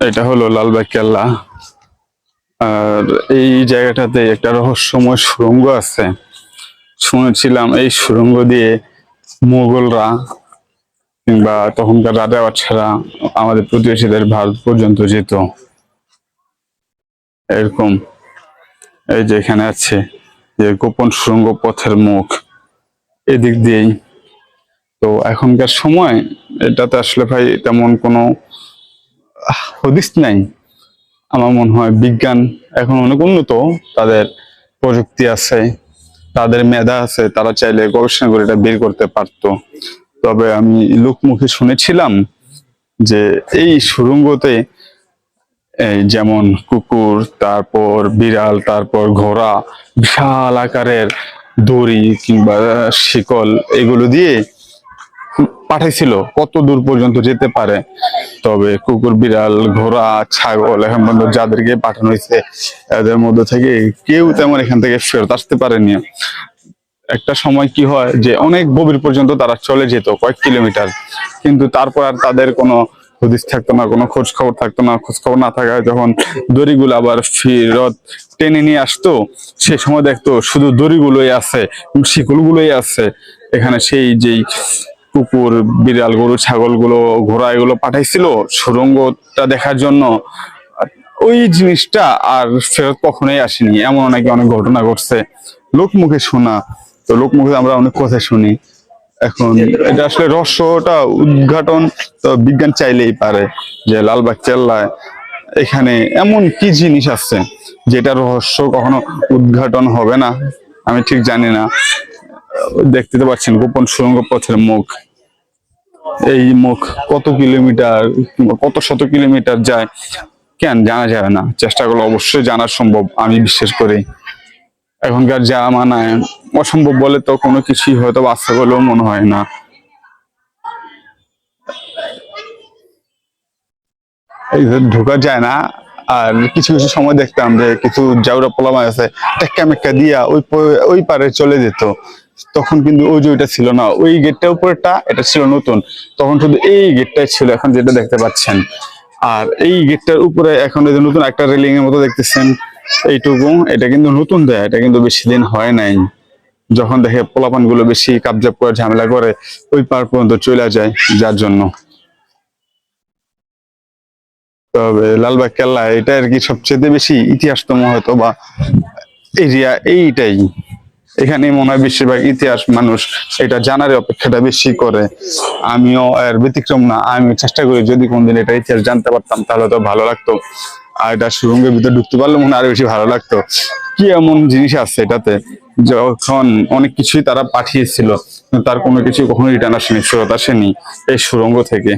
এটা হলো লালবাগ কেল্লা আর এই জায়গাটাতে একটা রহস্যময় সুরঙ্গ আছে। শুনেছিলাম এই সুড়ঙ্গ দিয়ে মুঘলরা কিংবা তখনকার রাজা বাচ্চারা আমাদের প্রতিবেশীদের ভারত পর্যন্ত যেত। এরকম এই যে এখানে আছে যে গোপন সুরঙ্গ পথের মুখ এদিক দিয়েই। তো এখনকার সময় এটাতে আসলে ভাই তেমন কোনো হদিস নাই। আমার মনে হয় বিজ্ঞান এখন অনেক উন্নত, তাদের প্রযুক্তি আছে, তাদের মেধা আছে, তারা চাইলে গবেষণা করে এটা বের করতে পারতো। তবে আমি লোকমুখে শুনেছিলাম যে এই সুড়ঙ্গতে, এই যেমন কুকুর, তারপর বিড়াল, তারপর ঘোড়া, বিশাল আকারের দড়ি কিংবা শিকল, এগুলো দিয়ে পাঠাইছিল, কত দূর পর্যন্ত যেতে পারে। তবে কুকুর, বিড়াল, ঘোড়া, ছাগল এখন পর্যন্ত যাদেরকে পাঠানো হয়েছে, এদের মধ্যে থেকে কেউ তেমন এখান থেকে ফেরত আসতে পারেনি। একটা সময় কি হয় যে, অনেক গভীর পর্যন্ত তারা চলে যেত, কয়েক কিলোমিটার। কিন্তু তারপর আর তাদের কোনো হদিস থাকতো না, কোনো খোঁজ খবর থাকতো না। খোঁজ খবর না থাকায় যখন দড়িগুলো আবার ফিরত টেনে নিয়ে আসতো, সে সময় দেখতো শুধু দড়িগুলোই আছে শিকলগুলোই আছে। এখানে সেই যেই কুকুর, বিড়াল গরু, ছাগলগুলো ঘোড়া এগুলো পাঠাইছিল সুরঙ্গটা দেখার জন্য। ওই জিনিসটা আর ফেরত কখনোই আসেনি। এমন নাকি অনেক ঘটনা ঘটছে। লোকমুখে শোনা। তো লোকমুখে আমরা অনেক কথা শুনি। এখন এটা আসলে রহস্যটা উদ্ঘাটন। তো বিজ্ঞান চাইলেই পারে যে লালবাগ চেল্লায় এখানে এমন কি জিনিস আছে যেটা রহস্য কখনো উদ্ঘাটন হবে না? আমি ঠিক জানি না। দেখতে তো পাচ্ছেন গোপন সুরঙ্গ পথের মুখ। এই মুখ কত কিলোমিটার কত শত কিলোমিটার যায় কেন জানা যাবে না। চেষ্টা করলে অবশ্যই জানা সম্ভব, আমি বিশ্বাস করি। এখনকার যা মানায়, অসম্ভব বলে তো কোনো কিছুই হয়তো বাস্তব বলেও মনে হয় না। ঢোকা যায় না, আর কিছু কিছু সময় দেখতাম যে কিছু জাউরা পোলামাই আছে টেক্কা মেক্কা দিয়া ওই ওই পারে চলে যেত। তখন কিন্তু ওই যে ওইটা ছিল না, ওই গেটটা উপরেটা এটা ছিল নতুন। তখন শুধু এই গেটটাই ছিল এখন যেটা দেখতে পাচ্ছেন। আর এই গেটটার উপরে এখন এই যে নতুন একটা রেলিং এর মতো দেখতেছেন, এইটুকু। এটা কিন্তু নতুন দেয়, এটা কিন্তু বেশি দিন হয় নাই। যখন দেখে পোলাপানগুলো বেশি কাবজাব করে, ঝামেলা করে, ওই পার পর্যন্ত চলে যায় যার জন্য। তবে লালবাগ কেল্লা এটা আর কি সবচেয়ে বেশি ইতিহাসতম হয়তো বা এরিয়া এইটাই। এখানে মনে হয় বেশিরভাগ ইতিহাস মানুষ এটা জানার অপেক্ষাটা বেশি করে। আমিও এর ব্যতিক্রম না আমি চেষ্টা করি যদি কোনদিন এটা ইতিহাস জানতে পারতাম তাহলে তো ভালো লাগতো। আর এটা সুরঙ্গের ভিতরে ঢুকতে পারলে মনে আরও বেশি ভালো লাগতো। কি এমন জিনিস আছে এটাতে যখন অনেক কিছুই তারা পাঠিয়েছিল, তার কোনো কিছু কখনো রিটার্ন আসেনি, ফেরত আসেনি এই সুরঙ্গ থেকে?